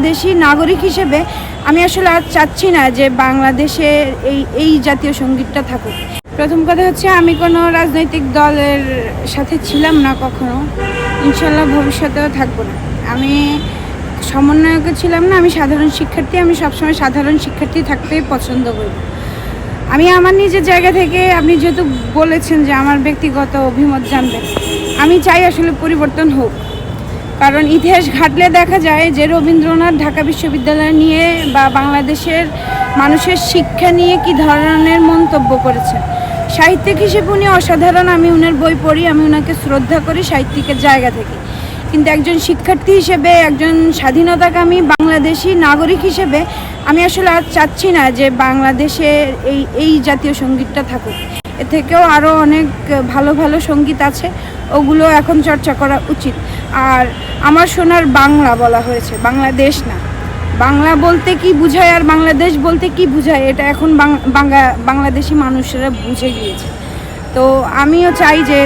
বাংলাদেশি নাগরিক হিসেবে আমি আসলে আর চাচ্ছি না যে বাংলাদেশে এই এই জাতীয় সঙ্গীতটা থাকুক। প্রথম কথা হচ্ছে আমি কোনো রাজনৈতিক দলের সাথে ছিলাম না কখনো। ইনশাল্লাহ ভবিষ্যতেও থাকব না। আমি সমন্বয়কে ছিলাম না, আমি সাধারণ শিক্ষার্থী, আমি সবসময় সাধারণ শিক্ষার্থী থাকতেই পছন্দ করি। আমি আমার নিজের জায়গা থেকে, আপনি যেহেতু বলেছেন যে আমার ব্যক্তিগত অভিমত জানবেন, আমি চাই আসলে পরিবর্তন হোক। কারণ ইতিহাস ঘাটলে দেখা যায় যে রবীন্দ্রনাথ ঢাকা বিশ্ববিদ্যালয় নিয়ে বা বাংলাদেশের মানুষের শিক্ষা নিয়ে কি ধরনের মন্তব্য করেছেন। সাহিত্যিক হিসেবে উনি অসাধারণ, আমি উনার বই পড়ি, আমি ওনাকে শ্রদ্ধা করি সাহিত্যিকের জায়গা থেকে। কিন্তু একজন শিক্ষার্থী হিসেবে, একজন স্বাধীনতাকামী বাংলাদেশি নাগরিক হিসেবে আমি আসলে আর চাচ্ছি না যে বাংলাদেশে এই এই জাতীয় সঙ্গীতটা থাকুক। এ থেকেও আরও অনেক ভালো ভালো সংগীত আছে ওগুলো এখন চর্চা করা উচিত। আর আমার শোনার বাংলা বলা হয়েছে বাংলাদেশ না। বাংলা বলতে কি বুঝায় আর বাংলাদেশ বলতে কি বুঝায় এটা এখন বাংলাদেশি মানুষেরা বুঝে গিয়েছে। তো আমিও চাই যে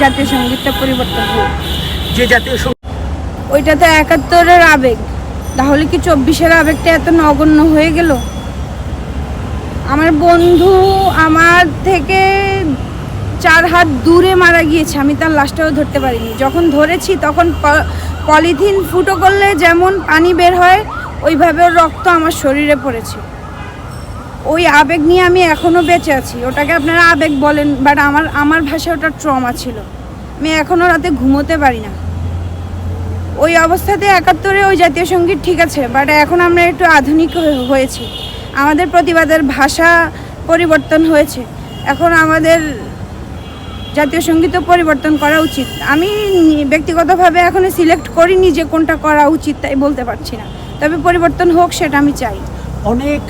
জাতীয় সঙ্গীতটা পরিবর্তন হোক। যে জাতীয় ওইটা তো একাত্তরের আবেগ। তাহলে কি চব্বিশের আবেগটা এত নগণ্য হয়ে গেল? আমার বন্ধু আমার থেকে হাত দূরে মারা গিয়েছে, আমি তার লাশটাও ধরতে পারিনি। যখন ধরেছি, তখন পলিথিন ফুটো করলে যেমন পানি বের হয় ওইভাবে রক্ত আমার শরীরে পড়েছে। ওই আবেগ নিয়ে আমি এখনও বেঁচে আছি। ওটাকে আপনারা আবেগ বলেন বাট আমার আমার ভাষায় ওটা ট্রমা ছিল। আমি এখনও রাতে ঘুমোতে পারি না। ওই অবস্থাতে একাত্তরে ওই জাতীয় সংগীত ঠিক আছে বাট এখন আমরা একটু আধুনিক হয়ে- হয়েছি। আমাদের প্রতিবাদের ভাষা পরিবর্তন হয়েছে। এখন আমাদের জাতীয় সঙ্গীতও পরিবর্তন করা উচিত। আমি ব্যক্তিগতভাবে এখনও সিলেক্ট করিনি যে কোনটা করা উচিত তাই বলতে পারছি না। তবে পরিবর্তন হোক সেটা আমি চাই। অনেক